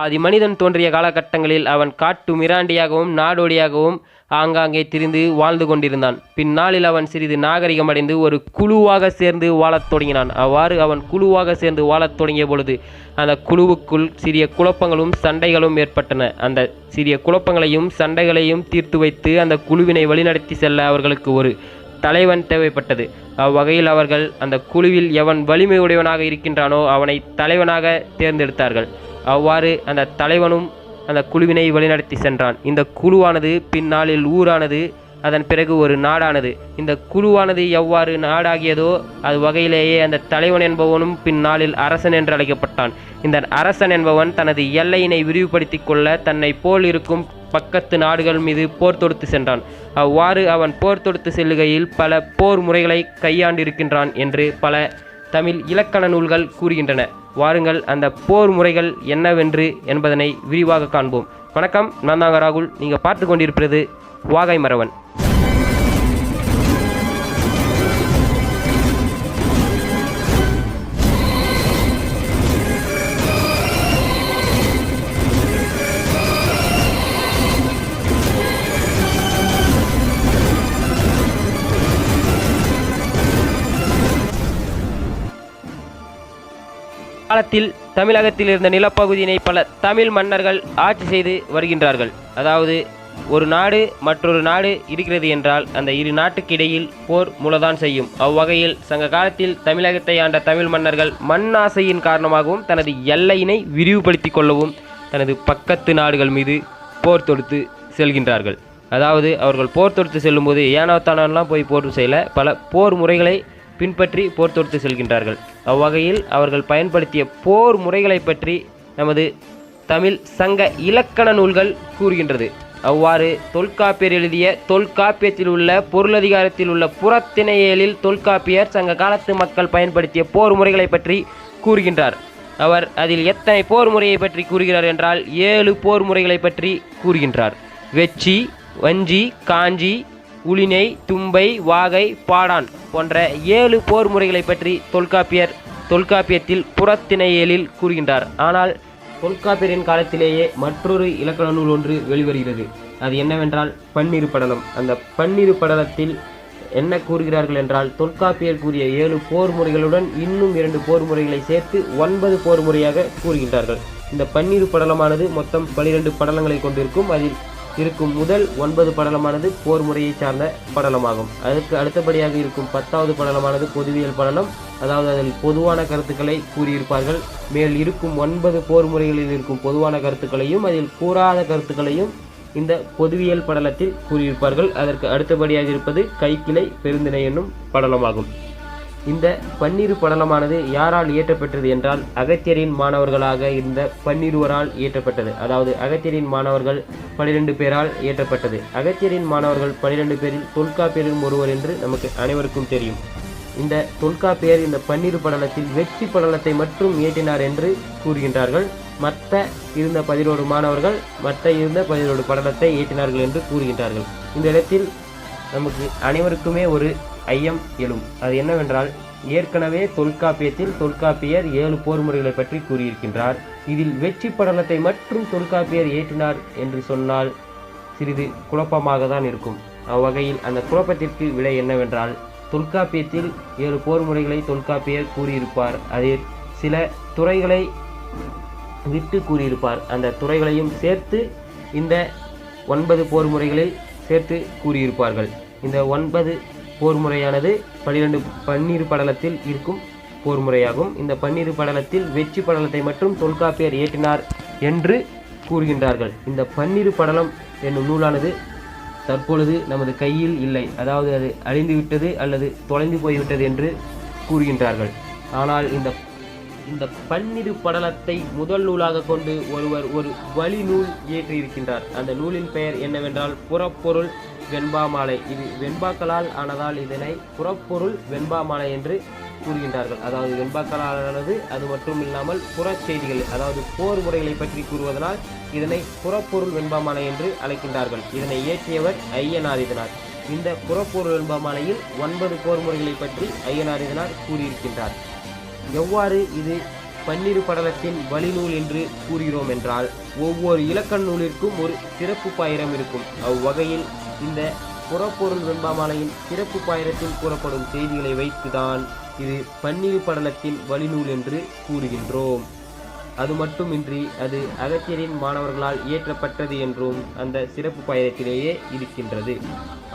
ஆதி மனிதன் தோன்றிய காலகட்டங்களில் அவன் காட்டு மிராண்டியாகவும் நாடோடியாகவும் ஆங்காங்கே திரிந்து வாழ்ந்து கொண்டிருந்தான். பின்னாளில் அவன் சிறிது நாகரிகமடைந்து ஒரு குழுவாக சேர்ந்து வாழத் தொடங்கினான். அவ்வாறு அவன் குழுவாக சேர்ந்து வாழத் தொடங்கிய பொழுது அந்த குழுவுக்குள் சிறிய குழப்பங்களும் சண்டைகளும் ஏற்பட்டன. அந்த சிறிய குழப்பங்களையும் சண்டைகளையும் தீர்த்து வைத்து அந்த குழுவினை வழிநடத்தி செல்ல அவர்களுக்கு ஒரு தலைவன் தேவைப்பட்டது. அவ்வகையில் அவர்கள் அந்த குழுவில் எவன் வலிமை உடையவனாக இருக்கின்றானோ அவனை தலைவனாக தேர்ந்தெடுத்தார்கள். அவ்வாறு அந்த தலைவனும் அந்த குழுவினை வழிநடத்தி சென்றான். இந்த குழுவானது பின்னாளில் ஊரானது அதன் பிறகு ஒரு நாடானது. இந்த குழுவானது எவ்வாறு நாடாகியதோ அது வகையிலேயே அந்த தலைவன் என்பவனும் பின்னாளில் அரசன் என்று அழைக்கப்பட்டான். இந்த அரசன் என்பவன் தனது எல்லையினை விரிவுபடுத்தி கொள்ள தன்னை போல் இருக்கும் பக்கத்து நாடுகள் மீது போர் தொடுத்து சென்றான். அவ்வாறு அவன் போர் தொடுத்து செல்லுகையில் பல போர் முறைகளை கையாண்டிருக்கின்றான் என்று பல தமிழ் இலக்கண நூல்கள் கூறுகின்றன. வாருங்கள் அந்த போர் முறைகள் என்னவென்று என்பதனை விரிவாக காண்போம். வணக்கம் நான் தாங்க ராகுல். நீங்கள் பார்த்து கொண்டிருப்பது வாகை மரவன். காலத்தில் தமிழகத்தில் இருந்த நிலப்பகுதியினை பல தமிழ் மன்னர்கள் ஆட்சி செய்து வருகின்றார்கள். அதாவது ஒரு நாடு மற்றொரு நாடு இருக்கிறது என்றால் அந்த இரு நாட்டுக்கு இடையில் போர் மூலதான் செய்யும். அவ்வகையில் சங்க காலத்தில் தமிழகத்தை ஆண்ட தமிழ் மன்னர்கள் மண்ணாசையின் காரணமாகவும் தனது எல்லையினை விரிவுபடுத்திக் கொள்ளவும் தனது பக்கத்து நாடுகள் மீது போர் தொடுத்து செல்கின்றார்கள். அதாவது அவர்கள் போர் தொடுத்து செல்லும்போது ஏனோ தானோலாம் போய் போர் செய்யல. பல போர் முறைகளை பின்பற்றி போர் தொடுத்து செல்கின்றார்கள். அவ்வகையில் அவர்கள் பயன்படுத்திய போர் முறைகளை பற்றி நமது தமிழ் சங்க இலக்கண நூல்கள் கூறுகின்றது. அவ்வாறு தொல்காப்பியர் எழுதிய தொல்காப்பியத்தில் உள்ள பொருளதிகாரத்தில் உள்ள புறத்திணையலில் தொல்காப்பியர் சங்க காலத்து மக்கள் பயன்படுத்திய போர் முறைகளை பற்றி கூறுகின்றார். அவர் அதில் எத்தனை போர் முறையை பற்றி கூறுகிறார் என்றால் ஏழு போர் முறைகளை பற்றி கூறுகின்றார். வெச்சி வஞ்சி காஞ்சி உளினை தும்பை வாகை பாடான் போன்ற ஏழு போர் முறைகளை பற்றி தொல்காப்பியர் தொல்காப்பியத்தில் புறத்திணையலில் கூறுகின்றார். ஆனால் தொல்காப்பியரின் காலத்திலேயே மற்றொரு இலக்கண நூல் ஒன்று வெளிவருகிறது. அது என்னவென்றால் பன்னிரு படலம். அந்த பன்னிரு படலத்தில் என்ன கூறுகிறார்கள் என்றால் தொல்காப்பியர் கூறிய ஏழு போர் முறைகளுடன் இன்னும் இரண்டு போர் முறைகளை சேர்த்து ஒன்பது போர் முறையாக கூறுகின்றார்கள். இந்த பன்னிரு படலமானது மொத்தம் பனிரெண்டு படலங்களை கொண்டிருக்கும். அதில் இருக்கும் முதல் ஒன்பது படலமானது போர் முறையை சார்ந்த படலமாகும். அதற்கு அடுத்தபடியாக இருக்கும் பத்தாவது படலமானது பொதுவியல் படலம். அதாவது அதில் பொதுவான கருத்துக்களை கூறியிருப்பார்கள். மேல் இருக்கும் ஒன்பது போர் முறைகளில் இருக்கும் பொதுவான கருத்துக்களையும் அதில் கூறாத கருத்துக்களையும் இந்த பொதுவியல் படலத்தில் கூறியிருப்பார்கள். அதற்கு அடுத்தபடியாக இருப்பது கைக்கிளை பெருந்திணை என்னும் படலமாகும். இந்த பன்னிரு படலமானது யாரால் இயற்றப்பட்டது என்றால் அகத்தியரின் மாணவர்களாக இருந்த பன்னிருவரால் இயற்றப்பட்டது. அதாவது அகத்தியரின் மாணவர்கள் பனிரெண்டு பேரால் இயற்றப்பட்டது. அகத்தியரின் மாணவர்கள் பனிரெண்டு பேரில் தொல்காப்பியரும் ஒருவர் என்று நமக்கு அனைவருக்கும் தெரியும். இந்த தொல்காப்பியர் இந்த பன்னிரு படலத்தில் வெற்றி படலத்தை மட்டும் இயற்றினார் என்று கூறுகின்றார்கள். மற்ற இருந்த பதினோரு மாணவர்கள் மற்ற இருந்த பதினோரு படலத்தை இயற்றினார்கள் என்று கூறுகின்றார்கள். இந்த இடத்தில் நமக்கு அனைவருக்குமே ஒரு ஐயம் எழும். அது என்னவென்றால் ஏற்கனவே தொல்காப்பியத்தில் தொல்காப்பியர் ஏழு போர் முறைகளை பற்றி கூறியிருக்கின்றார். இதில் வெற்றி படலத்தை மட்டும் தொல்காப்பியர் ஏற்றினார் என்று சொன்னால் சிறிது குழப்பமாக தான் இருக்கும். அவ்வகையில் அந்த குழப்பத்திற்கு விடை என்னவென்றால் தொல்காப்பியத்தில் ஏழு போர் முறைகளை தொல்காப்பியர் கூறியிருப்பார். அதில் சில துறைகளை விட்டு கூறியிருப்பார். அந்த துறைகளையும் சேர்த்து இந்த ஒன்பது போர் முறைகளை சேர்த்து கூறியிருப்பார்கள். இந்த ஒன்பது போர் முறையானது பன்னிரண்டு பன்னிரு படலத்தில் இருக்கும் போர் முறையாகும். இந்த பன்னிரு படலத்தில் வெற்றி படலத்தை மட்டும் தொல்காப்பியர் இயற்றினார் என்று கூறுகின்றார்கள். இந்த பன்னிரு படலம் என்னும் நூலானது தற்பொழுது நமது கையில் இல்லை. அதாவது அது அழிந்துவிட்டது அல்லது தொலைந்து போய்விட்டது என்று கூறுகின்றார்கள். ஆனால் இந்த இந்த பன்னிரு படலத்தை முதல் நூலாக கொண்டு ஒருவர் ஒரு வழி நூல் இயற்றியிருக்கின்றார். அந்த நூலின் பெயர் என்னவென்றால் புறப்பொருள் வெண்பாமாலை இது வெண்பாக்களால் ஆனதால் இதனை புறப்பொருள் வெண்பாமாலை என்று கூறுகின்றார்கள். அதாவது வெண்பாக்களால் ஆனது அது மட்டும் இல்லாமல் புறச் செய்திகள் அதாவது போர் முறைகளை பற்றி கூறுவதனால் இதனை புறப்பொருள் வெண்பாமாலை என்று அழைக்கின்றார்கள். இதனை இயற்றியவர் ஐயனாரிதனார். இந்த புறப்பொருள் வெண்பாமாலையில் ஒன்பது போர் முறைகளை பற்றி ஐயனாரிதனார் கூறியிருக்கின்றார். எவ்வாறு இது பன்னிரு படலத்தின் வழிநூல் என்று கூறுகிறோம் என்றால் ஒவ்வொரு இலக்கண நூலிற்கும் ஒரு சிறப்பு பாயிரம் இருக்கும். அவ்வகையில் இந்த புறப்பொருள் வெண்பாமாலையின் சிறப்பு பாயிரத்தில் கூறப்படும் செய்திகளை வைத்துதான் இது பன்னிரு படலத்தின் வழிநூல் என்று கூறுகின்றோம். அது மட்டுமின்றி அது அகத்தியரின் மாணவர்களால் இயற்றப்பட்டது என்றும் அந்த சிறப்பு பாயிரத்திலேயே இருக்கின்றது.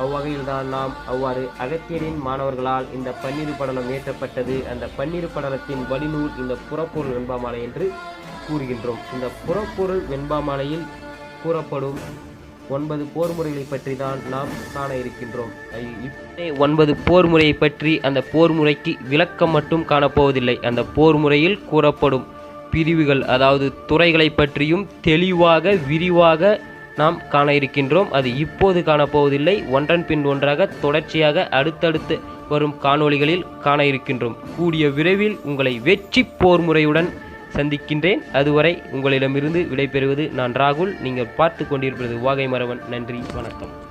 அவ்வகையில்தான் நாம் அவ்வாறு அகத்தியரின் மாணவர்களால் இந்த பன்னிரு படலம் இயற்றப்பட்டது அந்த பன்னிரு படலத்தின் வழிநூல் இந்த புறப்பொருள் வெண்பாமாலை என்று கூறுகின்றோம். இந்த புறப்பொருள் வெண்பாமாலையில் கூறப்படும் ஒன்பது போர் முறைகளை பற்றி தான் நாம் காண இருக்கின்றோம். ஒன்பது போர் முறையை பற்றி அந்த போர் முறைக்கு விளக்கம் மட்டும் காணப்போவதில்லை. அந்த போர் முறையில் கூறப்படும் பிரிவுகள் அதாவது துறைகளை பற்றியும் தெளிவாக விரிவாக நாம் காண இருக்கின்றோம். அது இப்போது காணப்போவதில்லை. ஒன்றன் பின் ஒன்றாக தொடர்ச்சியாக அடுத்தடுத்து வரும் காணொளிகளில் காண இருக்கின்றோம். கூடிய விரைவில் உங்களை வெற்றி போர் முறையுடன் சந்திக்கின்றேன். அதுவரை உங்களிடமிருந்து விடைபெறுவது நான் ராகுல். நீங்கள் பார்த்து கொண்டிருப்பது வாகை மரவன் நன்றி வணக்கம்.